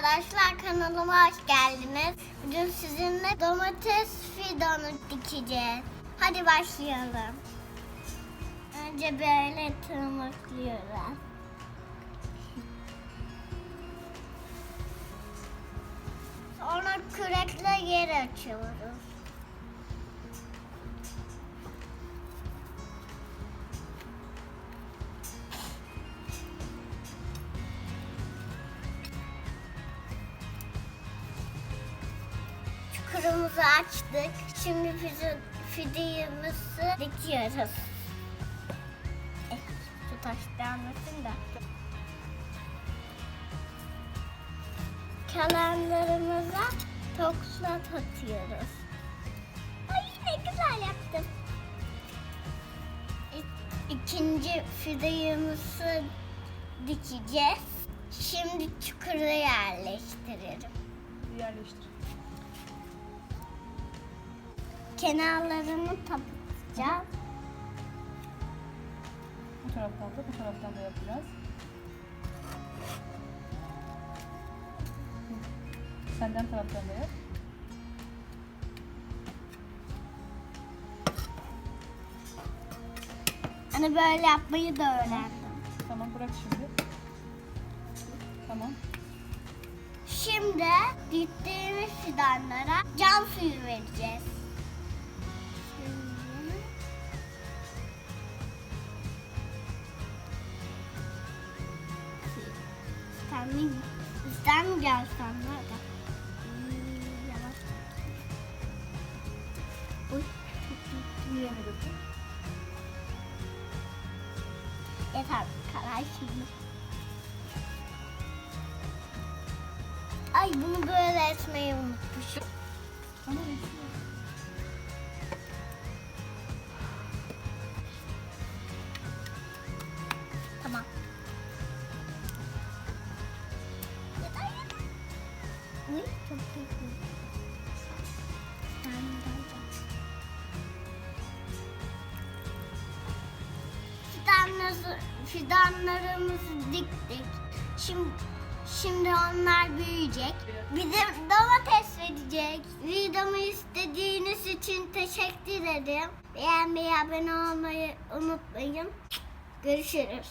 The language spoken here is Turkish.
arkadaşlar kanalıma hoş geldiniz. Bugün sizinle domates fidonu dikeceğiz. Hadi başlayalım. Önce böyle tırmıklıyoruz. Sonra kürekle yer açıyoruz. Çukurumuzu açtık. Şimdi fide- fideğimizi dikiyoruz. Eh, şu taşlanmasın da. Kalanlarımıza toklat atıyoruz. Ay ne güzel yaptım. İkinci fideğimizi dikeceğiz. Şimdi çukura yerleştirelim. Yerleştir. Kenarlarını kapatacağız. Bu taraftan da bu taraftan da yapacağız. Senden taraftan da yap. Hani böyle yapmayı da öğrendim. Tamam bırak şimdi. Tamam. Şimdi diktiğimiz fidanlara cam suyu vereceğiz. Mi, sen mi gelsen nerede? Yavaş. Uy, götür. Yeter bu kadar şimdi. Ay bunu böyle etmeyi unutmuşum. Tamam. Uy çok güzel. Ben de- Fidanları, fidanlarımızı diktik. Şimdi, şimdi onlar büyüyecek. Bize domates verecek. Videomu istediğiniz için teşekkür ederim. Beğenmeyi, abone olmayı unutmayın. Görüşürüz.